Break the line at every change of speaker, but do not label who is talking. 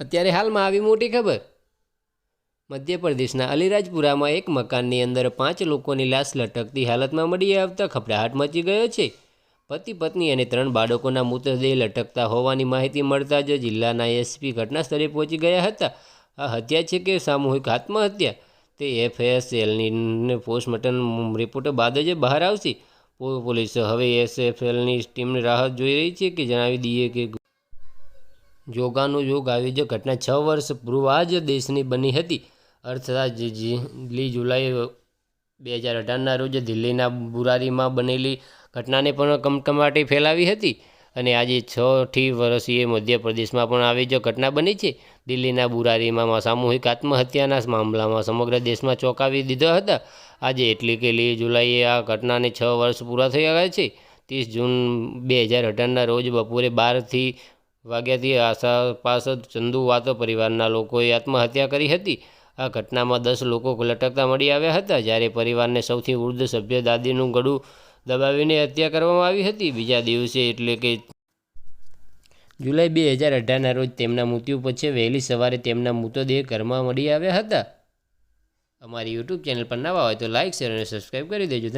અત્યારે હાલમાં આવી મોટી ખબર. મધ્યપ્રદેશના અલીરાજપુરામાં એક મકાનની અંદર પાંચ લોકોની લાશ લટકતી હાલતમાં મળી આવતા ખભડાહટ મચી ગયો છે. પતિ પત્ની અને ત્રણ બાળકોના મૃતદેહ લટકતા હોવાની માહિતી મળતા જ જિલ્લાના એસપી ઘટના સ્થળે પહોંચી ગયા હતા. આ હત્યા છે કે સામૂહિક આત્મહત્યા? તે એફએસએલની પોસ્ટમોર્ટમ રિપોર્ટ બાદ જ બહાર આવશે. પોલીસ હવે એસએફએલની ટીમની રાહત જોઈ રહી છે કે જણાવી દઈએ કે જોગાનો યોગ આવી જ ઘટના છ વર્ષ પૂર્વ જ દેશની બની હતી. અર્થાત લી જુલાઈ બે હજાર અઢારના રોજ દિલ્હીના બુરારીમાં બનેલી ઘટનાને પણ કમકમાટી ફેલાવી હતી અને આજે છથી વર્ષીય મધ્યપ્રદેશમાં પણ આવી જ ઘટના બની છે. દિલ્હીના બુરારીમાં સામૂહિક આત્મહત્યાના મામલામાં સમગ્ર દેશમાં ચોંકાવી દીધા હતા. આજે એટલે કે લી જુલાઈએ આ ઘટનાને છ વર્ષ પૂરા થઈ ગયા છે. ત્રીસ જૂન બે હજાર અઢારના રોજ બપોરે બારથી વાગ્યાથી આસપાસ ચંદુવાતો પરિવારના લોકોએ આત્મહત્યા કરી હતી. આ ઘટનામાં દસ લોકો લટકતા મળી આવ્યા હતા, જ્યારે પરિવારને સૌથી વૃદ્ધ સભ્ય દાદીનું ગળું દબાવીને હત્યા કરવામાં આવી હતી. બીજા દિવસે એટલે કે જુલાઈ બે હજાર અઢારના રોજ તેમના મૃત્યુ પછી વહેલી સવારે તેમના મૃતદેહ ઘરમાં મળી આવ્યા હતા. અમારી યુટ્યુબ ચેનલ પર નવા હોય તો લાઇક શેર અને સબસ્ક્રાઈબ કરી દેજો.